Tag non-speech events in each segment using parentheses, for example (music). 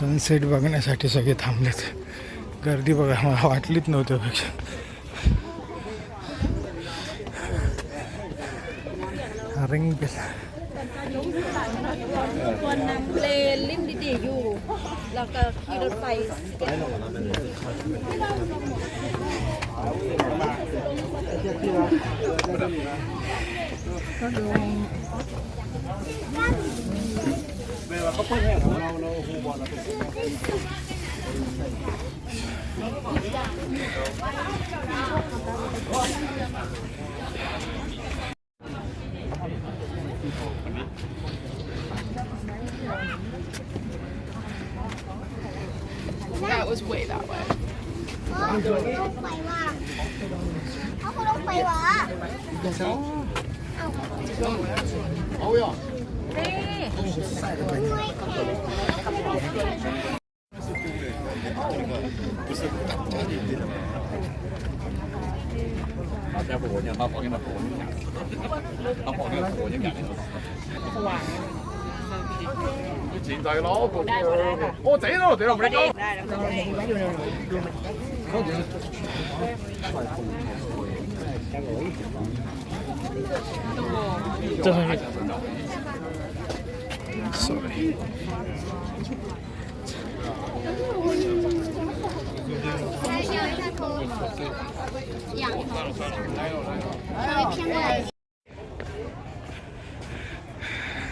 Sunset बघण्यासाठी सगळे थांबलेत गर्दी बघा मला वाटलीच नव्हती पेक्षा रिंग बेल ควรนำเลนลิ่มดีๆอยู่ แล้วก็ขี่รถไฟ That was เขาเพิ่งแห้งของเราเราโอ้โหบอลเราเป็นสีแดงเขาต้องไปว่ะเขาต้องไปว่ะ เอาอย่า 的本领。不是的，家伙我讲他跑进来跑进来，他的。哦，这个这个没得搞。这很。来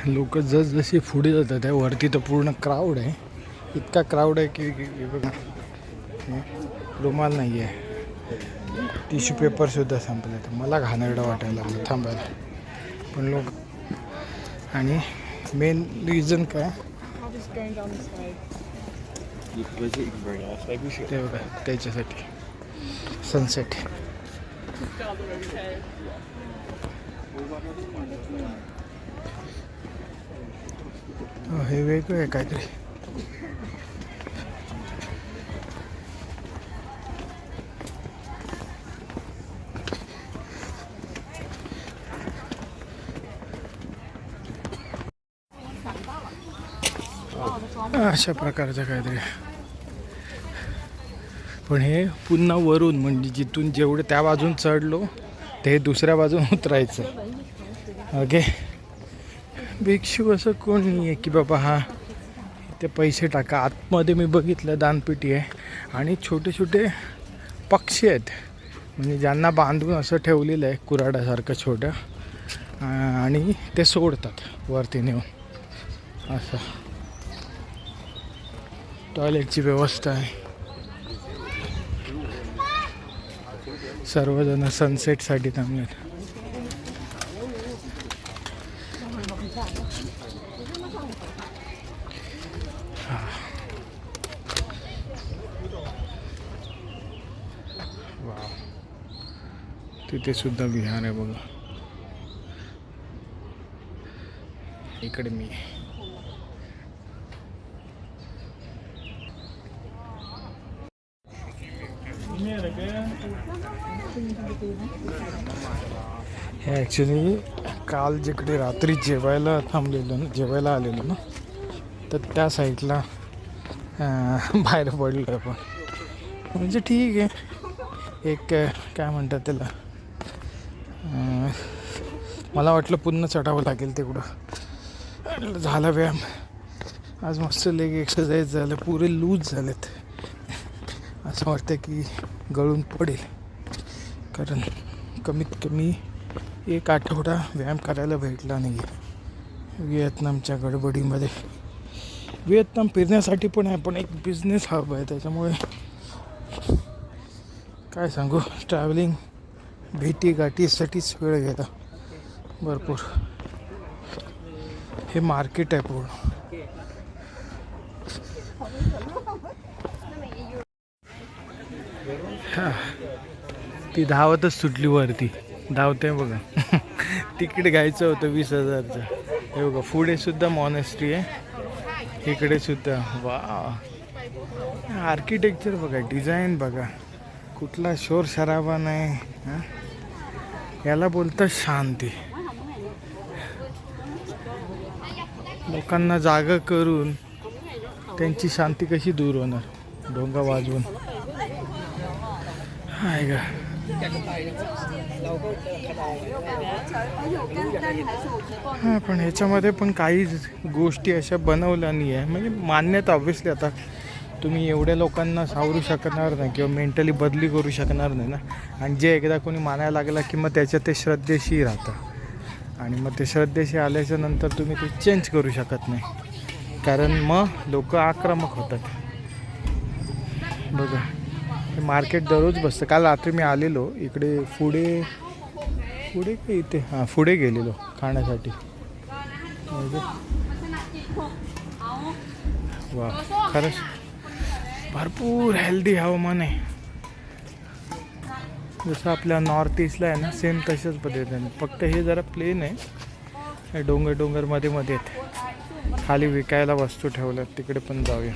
लोक जसजशी पुढे जातात त्या वरती तर पूर्ण क्राऊड आहे. इतका क्राऊड आहे की बघा. रुमाल नाही आहे टिश्यू पेपरसुद्धा संपले. तर मला घाणेरडं वाटायला लागलं थांबायला. पण लोक आणि मेन रिझन का ते बघा त्याच्यासाठी सनसेट हे वेगळं आहे काहीतरी अशा प्रकारचं काहीतरी. पण हे पुन्हा वरून म्हणजे जिथून जेवढं त्या बाजून चढलो ते दुसऱ्या बाजून उतरायचं. ओके? भिक्षू असं कोण नाही आहे की बाबा हा ते पैसे टाका. आतमध्ये मी बघितलं दानपेटी आहे. आणि छोटे छोटे पक्षी आहेत. म्हणजे ज्यांना बांधून असं ठेवलेलं आहे कुराडासारखं छोटं. आणि ते सोडतात वरती नेऊन. असं. टॉयलेटची व्यवस्था आहे. सर्वजण सनसेटसाठी थांबलेत. तिथे सुद्धा विहार आहे बघा. इकडे मी आहे. हे ॲक्च्युली काल जिकडे रात्री जेवायला थांबलेलो ना जेवायला आलेलो ना तर त्या साईडला बाहेर पडलो आपण. म्हणजे ठीक आहे. एक काय म्हणतात त्याला मला वाटलं पुन्हा चढावं लागेल तिकडं झाला व्यायाम. आज मस्त लेग एक्सरसाइज झालं पुरे लूज झालेत. असं वाटतं की गळून पडेल. कारण कमीत कमी एक आठवडा व्यायाम करायला भेटला नाही व्हिएतनामच्या गडबडीमध्ये. व्हिएतनाम फिरण्यासाठी पण आहे पण एक बिझनेस हब आहे. त्याच्यामुळे काय सांगू? ट्रॅव्हलिंग भेटी गाठीसाठीच वेळ गेला भरपूर. हे मार्केट आहे पूर्ण. ती धावतच सुटली वरती. धावते बघा. (laughs) तिकीट घ्यायचं होतं वीस हजारचं. हे बघा पुढे सुद्धा मॉनेस्ट्री आहे. इकडे सुद्धा. वा आर्किटेक्चर बघा डिझाईन बघा. कुठला शोर शराबा नाही. याला बोलतं शांती. लोकांना जागा करून त्यांची शांती कशी दूर होणार? ढोंगा वाजवून. हाय का हां पण ह्याच्यामध्ये पण काही गोष्टी अशा बनवल्या नाही आहे. म्हणजे मान्यता ऑब्व्हियसली आता तुम्ही एवढ्या लोकांना सावरू शकणार नाही किंवा मेंटली बदली करू शकणार नाही ना. आणि जे एकदा कोणी मानायला लागला की मग त्याच्या ते श्रद्धेशी राहतं आणि मग ते श्रद्धेशी आल्याच्यानंतर तुम्ही ते चेंज करू शकत नाही. कारण मग लोक आक्रमक होतात. बघा. हे मार्केट दररोज बसतं. काल रात्री मी आलेलो इकडे पुढे पुढे का इथे? हां पुढे गेलेलो खाण्यासाठी. म्हणजे? वा खरंच भरपूर हेल्दी हवामान आहे. जसं आपल्या नॉर्थ ईस्टला आहे ना सेम तशाच पद्धतीने. फक्त हे जरा प्लेन आहे. डोंगर डोंगरमध्ये मध्ये आहेत. खाली विकायला वस्तू ठेवल्यात. तिकडे पण जाऊया.